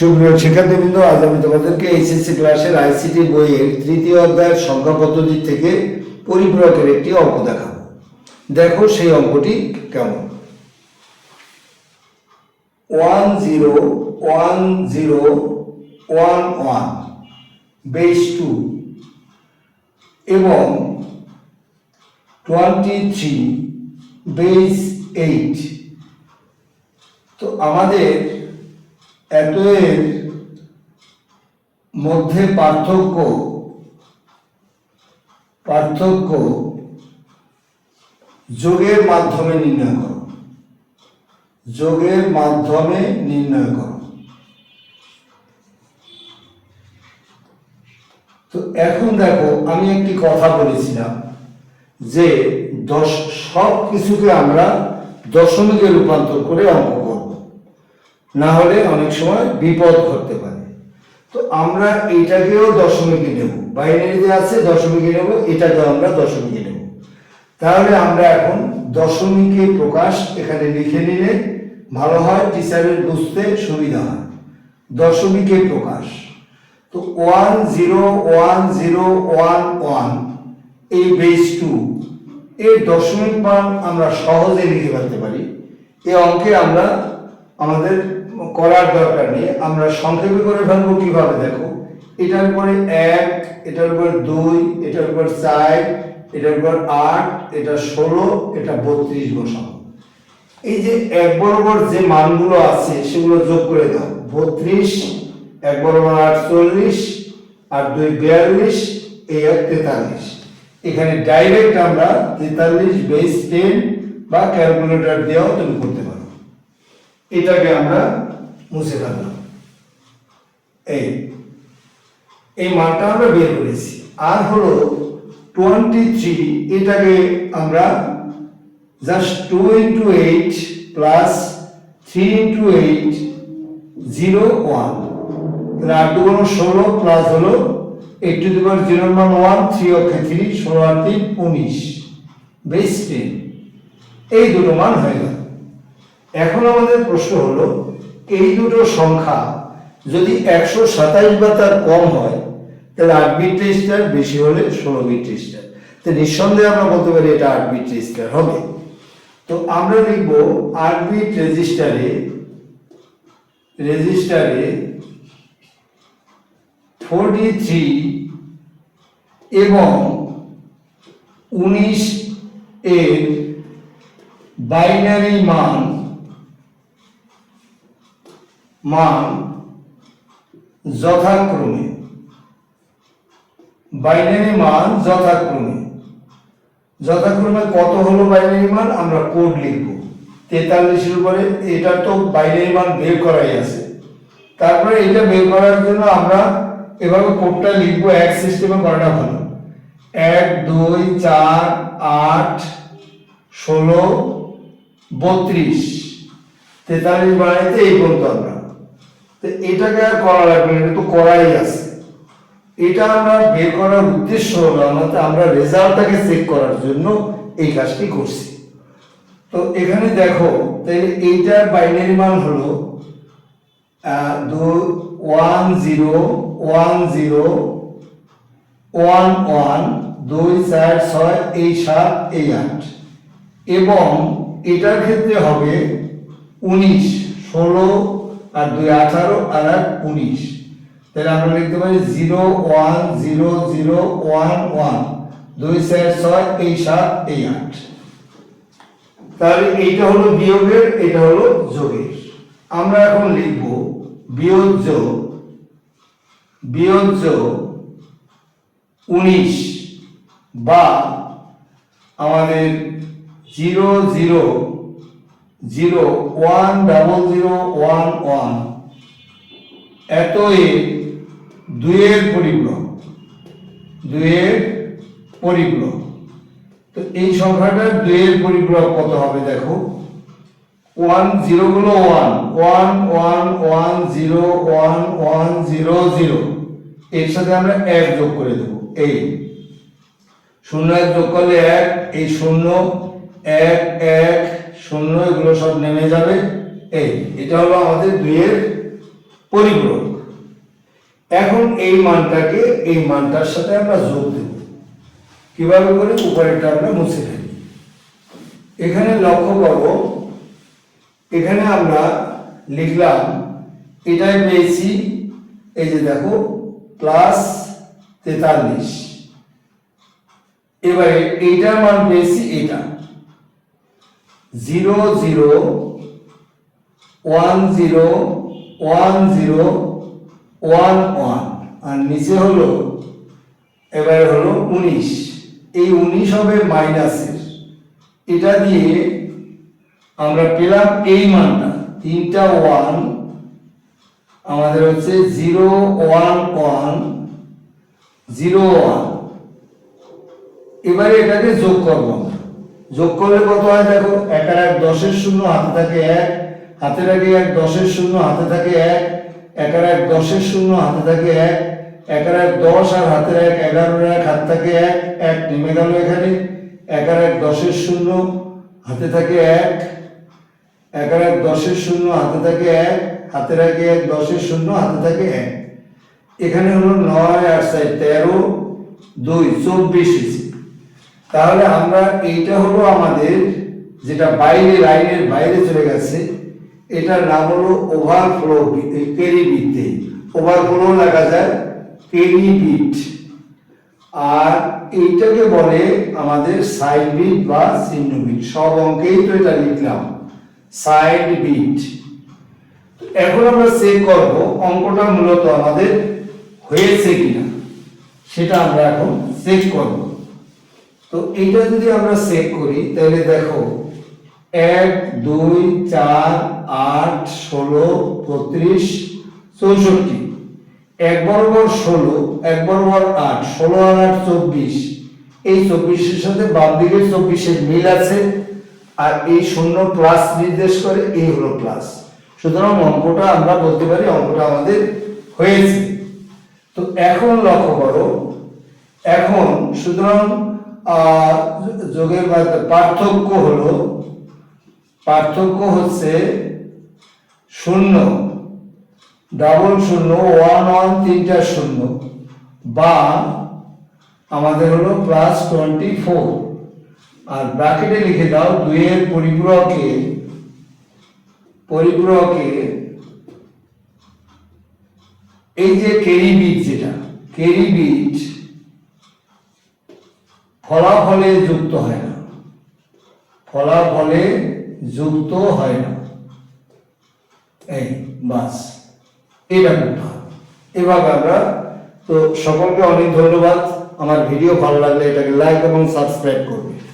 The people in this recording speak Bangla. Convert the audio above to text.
সুপ্রিয় শিক্ষার্থীবৃন্দ, আজ আমি তোমাদেরকে এইচএসসি ক্লাসের আইসিটি বইয়ের তৃতীয় অধ্যায়ের সংখ্যা পদ্ধতি থেকে পরিপূরকের একটি অঙ্ক দেখাবো। দেখো সেই অঙ্কটি কেমন? One zero one zero one one base two এবং টোয়েন্টি থ্রি বেস এইট তো আমাদের এত এর মধ্যে পার্থক্য পার্থক্য যোগের মাধ্যমে নির্ণয় করো। যোগের মাধ্যমে নির্ণয় করো। তো এখন দেখো, আমি একটি কথা বলেছিলাম যে দশ সব কিছুকে আমরা দশমিকে রূপান্তর করে অঙ্ক না হলে অনেক সময় বিপদ ঘটতে পারে। তো আমরা এটাকেও দশমিকে নেব। বাইনারিতে আছে দশমিকে নেব, এটাকেও আমরা দশমিকে নেব। তাহলে আমরা এখন দশমিকে প্রকাশ এখানে লিখে নিলে ভালো হয়, টিচারের বুঝতে সুবিধা হয়। দশমিকে প্রকাশ। তো one zero one zero one one, এই বেস টু, এর দশমিক মান আমরা সহজে লিখে ফেলতে পারি। এই অঙ্কে আমরা আমাদের করার দরকার নেই। আমরা সংক্ষেপে করে ফেলব কীভাবে দেখো। এটার উপরে এক, এটার উপর দুই, এটার উপর চার, এটার উপর আট, এটা ষোলো, এটা বত্রিশ বসাবো এই যে এক বরাবর যে মানগুলো আছে, সেগুলো যোগ করে দাও। বত্রিশ, এক বরাবর আটচল্লিশ, আর দুই বিয়াল্লিশ এই এক তেতাল্লিশ। এখানে ডাইরেক্ট আমরা তেতাল্লিশ বেস টেন বা ক্যালকুলেটর দিয়েও তুমি করতে পারো। এটাকে আমরা মুছে ফেললাম এই এই মানটা আমরা বের করেছি। আর হলো টোয়েন্টি থ্রি এটাকে আমরা just two into eight plus three into eight zero one তাহলে আট দুগুণ ষোলো প্লাস হলো eight to the power zero মান ওয়ান থ্রি অক্ষে থ্রি ষোলো আর তিন, উনিশ। বেস টেন এই দুটো মান হয়ে গেল। এখন আমাদের প্রশ্ন হলো এই দুটো সংখ্যা যদি একশো সাতাইশ বা তার কম হয়, তাহলে আট বিট রেজিস্টার বেশি হলে ষোলো বিট তো নিঃসন্দেহে আমরা বলতে পারি এটা আট বিট হবে। তো আমরা লিখব আট বিট রেজিস্টারে রেজিস্টারে ফোরটি থ্রি এবং উনিশ এর বাইনারি মান মান যথাক্রমে। বাইনারি মান যথাক্রমে। যথাক্রমে কত হলো বাইনারি মান? আমরা কোড লিখব। তেতাল্লিশের উপরে এটা তো বাইনারি মান বের করাই আছে। তারপরে এটা বের করার জন্য আমরা এভাবে কোডটা লিখব এক সিস্টেমে করাটা ভালো। এক, দুই, চার, আট, ষোলো, বত্রিশ। তেতাল্লিশ বানাইতে এই পর্যন্ত আমরা। তো এটাকে আর করা লাগবে না তো করাই আছে। এটা আমরা বের করার উদ্দেশ্য হলো আমাদের, আমরা রেজাল্টটাকে চেক করার জন্য এই কাজটি করছি। তো এখানে দেখো, তাহলে এইটার বাইনারি মান হলো one zero one zero, one one, দুই, চার, ছয়, এই সাত, এই আট। এবং এটার ক্ষেত্রে হবে উনিশ, ষোলো আর দুই আঠারো আর এক উনিশ। তাহলে আমরা লিখতে পারি zero one, zero zero, one one. দুই চার ছয়, এই সাত, এই আট। তাহলে এইটা হলো বিয়োগের, এটা হলো যোগের। আমরা এখন লিখব বিয়োজ্য বিয়োজ্য উনিশ বা আমাদের zero zero zero one double zero one one. এত এ দুইয়ের পরিপূরক। দুইয়ের পরিপূরক। তো এই সংখ্যাটার দুইয়ের পরিপূরক কত হবে দেখো। ওয়ান জিরো গুলো one. One one one zero one one zero zero. এর সাথে আমরা এক যোগ করে দেবো। এই শূন্য এক যোগ করলে এক, এই শূন্য এক এক শূন্য, এগুলো সব নেমে যাবে। এই, এটা হলো আমাদের দুইয়ের পরিপূরক। এখন এই মানটাকে, এই মানটার সাথে আমরা যোগ দেব। কীভাবে করে? উপরেরটা আমরা মুছে ফেলি এখানে লক্ষ্য করব এখানে আমরা লিখলাম, এটাই পেয়েছি, এই যে দেখো প্লাস তেতাল্লিশ। এবারে এইটার মান পেয়েছি এটা। Zero zero one zero one zero one one. আর নিচে হলো, এবারে হলো উনিশ। এই উনিশ হবে মাইনাসের। এটা দিয়ে আমরা পেলাম এই মানটা। তিনটা ওয়ান, আমাদের হচ্ছে zero one one, zero one. এবারে এটাকে যোগ করব আমরা। যোগ করলে কত হয় দেখো? এক আর এক দশের শূন্য, হাতে থাকে এক। হাতের আগে এক দশের শূন্য, হাতে থাকে এক। এক আর এক দশের শূন্য, হাতে থাকে এক। এক আর এক দশ আর হাতের এক এগারোর এক, হাত থাকে এক। এক নেমে গেল এখানে। এক আর এক দশের শূন্য, হাতে থাকে এক। এক আর এক দশের শূন্য, হাতে থাকে এক। হাতের আগে এক দশের শূন্য, হাতে থাকে এক। এখানে হলো নয় আর সাই তেরো। দুই, চব্বিশ তাহলে আমরা এইটা হলো আমাদের যেটা বাইরে লাইনের বাইরে চলে গেছে, এটার নাম হলো ওভারফ্লো কেরি বিটে ওভারফ্লো লাগা যায় কেরি বিট আর এইটাকে বলে আমাদের সাইড বিট বা চিহ্ন বিট সব অঙ্কেই তো এটা লিখলাম। সাইড বিট এখন আমরা চেক করব অঙ্কটা মূলত আমাদের হয়েছে কিনা। সেটা আমরা এখন চেক করব। তো এইটা যদি আমরা চেক করি, তাহলে দেখো, এক, দুই, চার, আট, ষোলো, বত্রিশ, চৌষট্টি। এক বরাবর ষোলো, এক বরাবর আট, ষোলো আর আট, চব্বিশ। এই চব্বিশের সাথে বাম দিকের চব্বিশের মিল আছে। আর এই শূন্য প্লাস নির্দেশ করে এই হলো প্লাস সুতরাং অঙ্কটা আমরা বলতে পারি, অঙ্কটা আমাদের হয়েছে। তো এখন লক্ষ্য করো, এখন সুতরাং আহ, যোগের পার্থক্য হলো পার্থক্য হচ্ছে শূন্য ডাবল শূন্য ওয়ান ওয়ান তিনটা শূন্য বা আমাদের হলো প্লাস টোয়েন্টি ফোর আর ব্র্যাকেটে লিখে দাও দুইয়ের পরিপূরকে পরিপূরকে এই যে কেরি যেটা কেরি ফলাফলে যুক্ত হয় না। ফলাফলে যুক্ত হয় না। এই, বাস। এটা কথা এবার আমরা, তো সকলকে অনেক ধন্যবাদ। আমার ভিডিও ভালো লাগলে এটাকে লাইক এবং সাবস্ক্রাইব করবে।